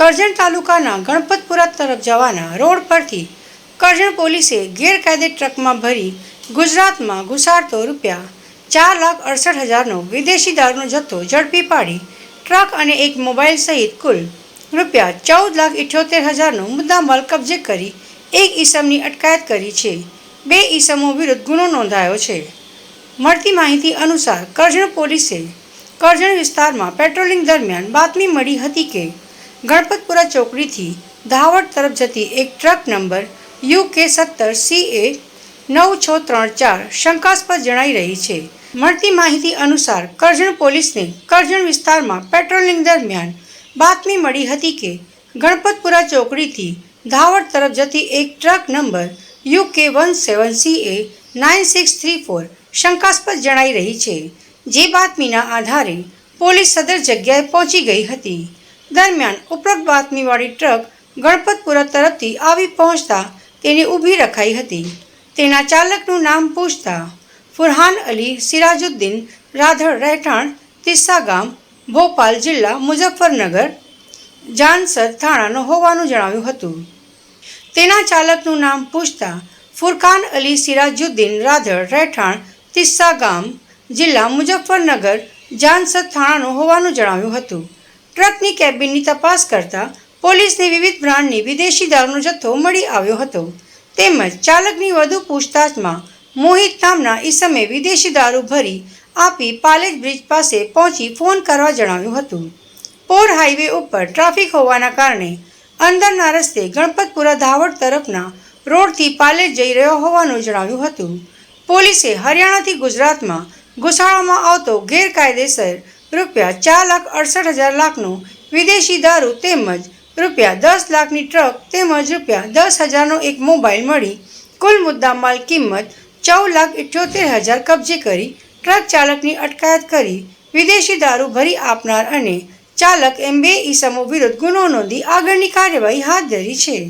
કરજણ તાલુકાના ગણપતપુરા તરફ જવાના રોડ પરથી કરજણ પોલીસે ગેરકાયદે ટ્રકમાં ભરી ગુજરાતમાં ઘુસાડતો રૂપિયા ચાર લાખ અડસઠ હજારનો વિદેશી દારૂનો જથ્થો ઝડપી પાડી ટ્રક અને એક મોબાઈલ સહિત કુલ રૂપિયા ચૌદ લાખ ઇઠ્યોતેર હજારનો મુદ્દામાલ કબજે કરી એક ઈસમની અટકાયત કરી છે. બે ઈસમો વિરુદ્ધ ગુનો નોંધાયો છે. મળતી માહિતી અનુસાર કરજણ પોલીસે કરજણ વિસ્તારમાં પેટ્રોલિંગ દરમિયાન બાતમી મળી હતી કે ગણપતપુરા ચોકડીથી ધાવડ તરફ જતી એક ટ્રક નંબર યુ કે સત્તર સી એ નવ છ ત્રણ ચાર શંકાસ્પદ જણાઈ રહી છે. મળતી માહિતી અનુસાર કરજણ પોલીસને કરજણ વિસ્તારમાં પેટ્રોલિંગ દરમિયાન બાતમી મળી હતી કે ગણપતપુરા ચોકડીથી ધાવડ તરફ જતી એક truck number U K one seven C A nine six three four શંકાસ્પદ જણાઈ રહી છે. જે બાતમીના આધારે પોલીસ સદર જગ્યાએ પહોંચી ગઈ હતી. દરમિયાન ઉપરોક્ત બાતમીવાળી ટ્રક ગણપતપુરા તરફથી આવી પહોંચતા તેની ઊભી રખાઈ હતી. તેના ચાલકનું નામ પૂછતા ફુરહાન અલી સિરાજુદ્દીન રાધડ રહેઠાણ તિસ્સા ગામ, ભોપાલ જિલ્લા મુઝફ્ફરનગર જાનસદ થાણાનો હોવાનું જણાવ્યું હતું. તેના ચાલકનું નામ પૂછતા ફુરખાન અલી સિરાજુદ્દીન રાધડ રહેઠાણ તિસ્સા ગામ, જિલ્લા મુઝફ્ફરનગર જાનસદ થાણાનું હોવાનું જણાવ્યું હતું. ટ્રકની કેબિનની તપાસ કરતા પોલીસને વિવિધ બ્રાન્ડની વિદેશી દારૂનો જથ્થો મળી આવ્યો હતો. તેમજ ચાલકની વધુ પૂછતાછમાં મોહિત નામના ઈસમે વિદેશી દારૂ ભરી આપી પાલેજ બ્રિજ પાસે પહોંચી ફોન કરવા જણાવ્યું હતું. પોર હાઈવે ઉપર ટ્રાફિક હોવાના કારણે અંદરના રસ્તે ગણપતપુરા ધાવડ તરફના રોડથી પાલેજ જઈ રહ્યો હોવાનું જણાવ્યું હતું. પોલીસે હરિયાણાથી ગુજરાતમાં ઘુસાડવામાં આવતો ગેરકાયદેસર રૂપિયા ચાર લાખ અડસઠ હજાર લાખનો વિદેશી દારૂ તેમજ રૂપિયા દસ લાખની ટ્રક તેમજ રૂપિયા દસ હજારનો એક મોબાઈલ મળી કુલ મુદ્દામાલ કિંમત ચૌદ લાખ ઇઠ્યોતેર હજાર કબજે કરી ટ્રક ચાલકની અટકાયત કરી વિદેશી દારૂ ભરી આપનાર અને ચાલક એમ બે ઈસમો વિરુદ્ધ ગુનો નોંધી આગળની કાર્યવાહી હાથ ધરી છે.